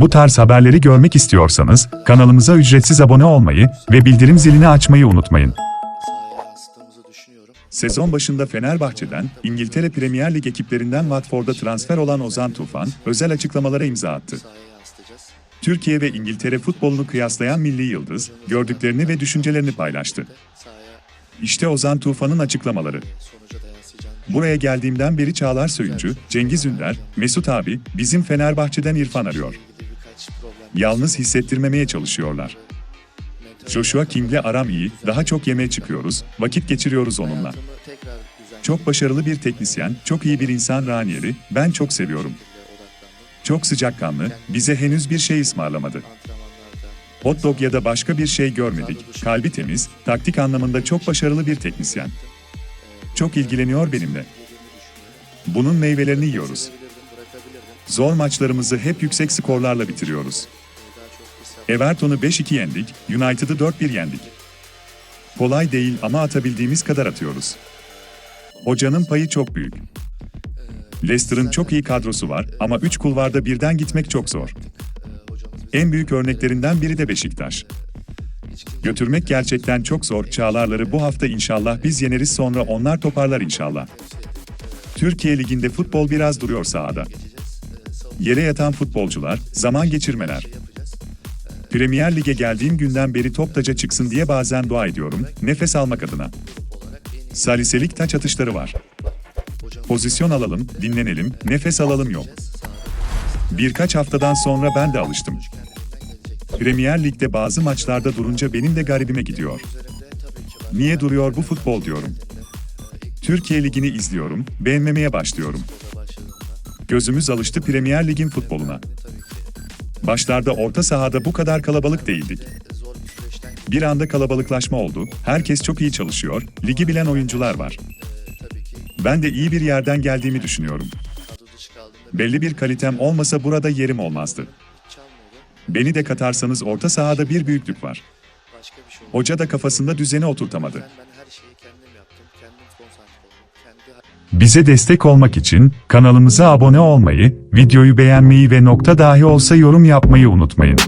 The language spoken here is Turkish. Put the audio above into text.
Bu tarz haberleri görmek istiyorsanız kanalımıza ücretsiz abone olmayı ve bildirim zilini açmayı unutmayın. Sezon başında Fenerbahçe'den, İngiltere Premier Lig ekiplerinden Watford'a transfer olan Ozan Tufan, özel açıklamalara imza attı. Türkiye ve İngiltere futbolunu kıyaslayan milli yıldız, gördüklerini ve düşüncelerini paylaştı. İşte Ozan Tufan'ın açıklamaları. Buraya geldiğimden beri Çağlar Söyüncü, Cengiz Ünder, Mesut abi, bizim Fenerbahçe'den İrfan arıyor. Yalnız hissettirmemeye çalışıyorlar. Joshua King'le aram iyi, daha çok yemeğe çıkıyoruz, vakit geçiriyoruz onunla. Çok başarılı bir teknisyen, çok iyi bir insan Ranieri, ben çok seviyorum. Çok sıcakkanlı, bize henüz bir şey ısmarlamadı. Hot dog ya da başka bir şey görmedik. Kalbi temiz, taktik anlamında çok başarılı bir teknisyen. Çok ilgileniyor benimle. Bunun meyvelerini yiyoruz. Zor maçlarımızı hep yüksek skorlarla bitiriyoruz. Everton'u 5-2 yendik, United'ı 4-1 yendik. Kolay değil ama atabildiğimiz kadar atıyoruz. Hocanın payı çok büyük. Leicester'ın çok iyi kadrosu var ama 3 kulvarda birden gitmek çok zor. En büyük örneklerinden biri de Beşiktaş. Götürmek gerçekten çok zor. Çağlarları bu hafta inşallah biz yeneriz sonra onlar toparlar inşallah. Türkiye Ligi'nde futbol biraz duruyor sahada. Yere yatan futbolcular, zaman geçirmeler. Premier Lig'e geldiğim günden beri top taca çıksın diye bazen dua ediyorum, nefes almak adına. Saliselik taç atışları var. Pozisyon alalım, dinlenelim, nefes alalım yok. Birkaç haftadan sonra ben de alıştım. Premier Lig'de bazı maçlarda durunca benim de garibime gidiyor. Niye duruyor bu futbol diyorum. Türkiye Ligi'ni izliyorum, beğenmemeye başlıyorum. Gözümüz alıştı Premier Lig'in futboluna. Başlarda orta sahada bu kadar kalabalık değildik. bir anda kalabalıklaşma oldu, herkes çok iyi çalışıyor, ligi bilen oyuncular var. Ben de iyi bir yerden geldiğimi düşünüyorum. Belli bir kalitem olmasa burada yerim olmazdı. Beni de katarsanız orta sahada bir büyüklük var. Başka bir şey. Hoca da kafasında düzeni oturtamadı. Bize destek olmak için kanalımıza abone olmayı, videoyu beğenmeyi ve nokta dahi olsa yorum yapmayı unutmayın.